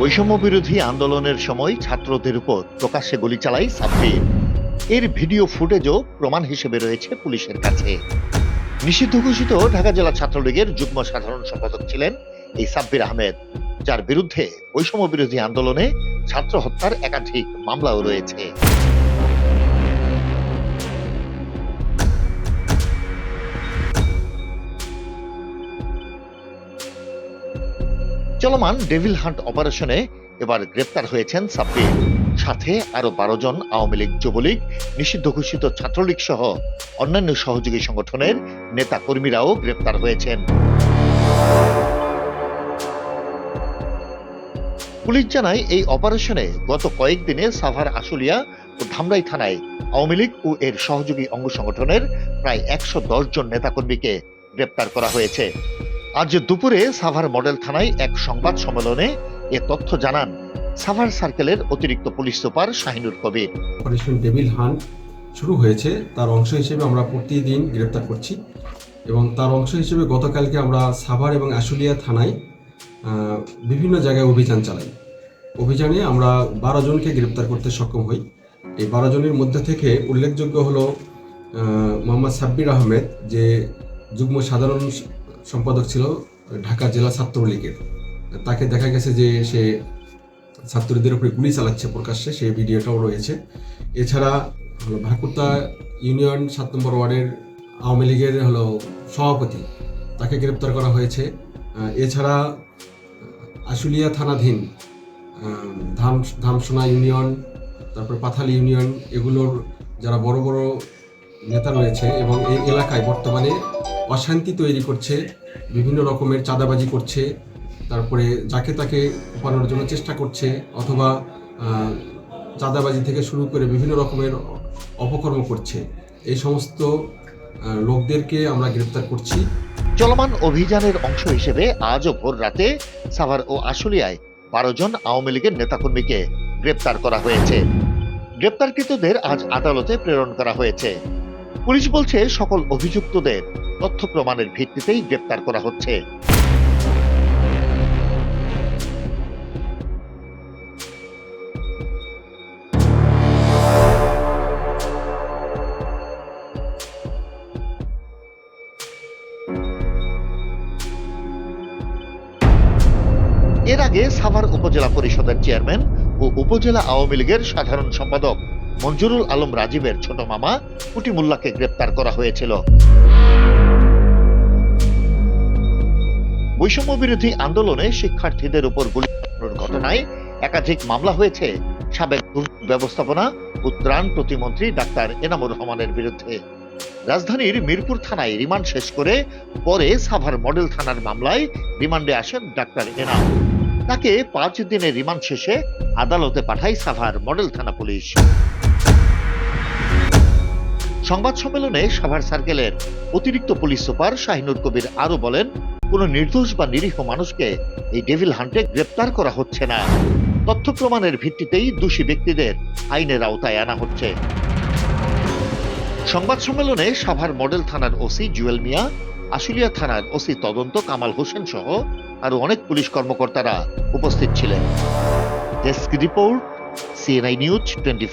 বৈষম্য বিরোধী আন্দোলনের সময় ছাত্রদের উপর প্রকাশ্যে গুলি চালাই সাব্বির। এর ভিডিও ফুটেজও প্রমাণ হিসেবে রয়েছে পুলিশের কাছে। নিষিদ্ধ ঘোষিত ঢাকা জেলা ছাত্রলীগের যুগ্ম সাধারণ সম্পাদক ছিলেন এই সাব্বির আহমেদ, যার বিরুদ্ধে বৈষম্য বিরোধী আন্দোলনে ছাত্র হত্যার একাধিক মামলাও রয়েছে। চলমান ডেভিল হান্ট অপারেশনে এবার গ্রেপ্তার হয়েছেন সাব্বির। সাথে আরও বারো জন আওয়ামী লীগ যুবলীগ, নিষিদ্ধ ঘোষিত ছাত্রলীগ সহ অন্যান্য সহযোগী সংগঠনের নেতা কর্মীরাও গ্রেপ্তার হয়েছেন। পুলিশ জানায় এই অপারেশনে গত কয়েকদিনে সাভার, আশুলিয়া ও ধামরাই থানায় আওয়ামী লীগ ও এর সহযোগী অঙ্গ সংগঠনের প্রায় একশো দশ জন নেতাকর্মীকে গ্রেপ্তার করা হয়েছে। আজ দুপুরে সাভার মডেল থানায় এক সংবাদ সম্মেলনে এ তথ্য জানান সাভার সার্কেলের অতিরিক্ত police super Shahinur Kabir. Operation Devil Hunt শুরু হয়েছে। তার অংশ হিসেবে আমরা প্রতিদিন গ্রেপ্তার করছি এবং তার অংশ হিসেবে গতকালকে আমরা সাভার এবং আশুলিয়া থানায় বিভিন্ন জায়গায় অভিযান চালাই। অভিযানে আমরা বারো জনকে গ্রেপ্তার করতে সক্ষম হই। এই বারো জনের মধ্যে থেকে উল্লেখযোগ্য হলো মোহাম্মদ সাব্বির আহমেদ, যে যুগ্ম সাধারণ সম্পাদক ছিল ঢাকা জেলা ছাত্রলীগের। তাকে দেখা গেছে যে সে ছাত্রদের উপরে গুলি চালাচ্ছে প্রকাশ্যে সেই ভিডিওটাও রয়েছে। এছাড়া হলো ভাকুতা ইউনিয়ন সাত নম্বর ওয়ার্ডের আওয়ামী লীগের হলো সভাপতি, তাকে গ্রেপ্তার করা হয়েছে। এছাড়া আশুলিয়া থানাধীন ধাম, ধামসোনা ইউনিয়ন, তারপর পাথালি ইউনিয়ন, এগুলোর যারা বড় বড় নেতা রয়েছে এবং এই এলাকায় বর্তমানে অশান্তি তৈরি করছে, বিভিন্ন রকমের চাঁদাবাজি করছে, তারপরে যাকে তাকে উপানোর জন্য চেষ্টা করছে, অথবা চাঁদাবাজি থেকে শুরু করে বিভিন্ন রকমের অপকর্ম করছে। এই সমস্ত লোকদেরকে আমরা গ্রেপ্তার করছি। চলমান অভিযানের অংশ হিসেবে আজও ভোর রাতে সাভার ও আশুলিয়ায় বারো জন আওয়ামী লীগের নেতাকর্মীকে গ্রেপ্তার করা হয়েছে। গ্রেপ্তারকৃতদের আজ আদালতে প্রেরণ করা হয়েছে। পুলিশ বলছে সকল অভিযুক্তদের তথ্য প্রমাণের ভিত্তিতেই গ্রেপ্তার করা হচ্ছে। এর আগে সাভার উপজেলা পরিষদের চেয়ারম্যান ও উপজেলা আওয়ামী লীগের সাধারণ সম্পাদক মঞ্জুরুল আলম রাজীবের ছোট মামা কুটি মোল্লাকে গ্রেপ্তার করা হয়েছিল। বৈষম্য বিরোধী আন্দোলনে শিক্ষার্থীদের উপর গুলি ঘটনায় একাধিক মামলা হয়েছে। সাবেক ব্যবস্থাপনা ও ত্রাণ প্রতিমন্ত্রী ডাক্তার এনামুর রহমানের বিরুদ্ধে। রাজধানীর মিরপুর থানায় রিমান্ড শেষ করে পরে সাভার মডেল থানার মামলায় রিমান্ডে আসেন ডাক্তার এনাম তাকে পাঁচ দিনের রিমান্ড শেষে আদালতে পাঠায় সাভার মডেল থানা পুলিশ। সংবাদ সম্মেলনে সাভার সার্কেলের অতিরিক্ত পুলিশ সুপার শাহিনুর কবির আরও বলেন, কোনো নির্দোষ বা নিরীহ মানুষকে এই ডেভিল হান্টে গ্রেপ্তার করা হচ্ছে না। তথ্য প্রমাণের ভিত্তিতেই দোষী ব্যক্তিদের আইনের আওতায় আনা হচ্ছে। সংবাদ সম্মেলনে সাভার মডেল থানার ওসি জুয়েল মিয়া আশুলিয়া থানার ওসি তদন্ত কামাল হোসেন সহ আরও অনেক পুলিশ কর্মকর্তারা উপস্থিত ছিলেন। Desk report CNI news twenty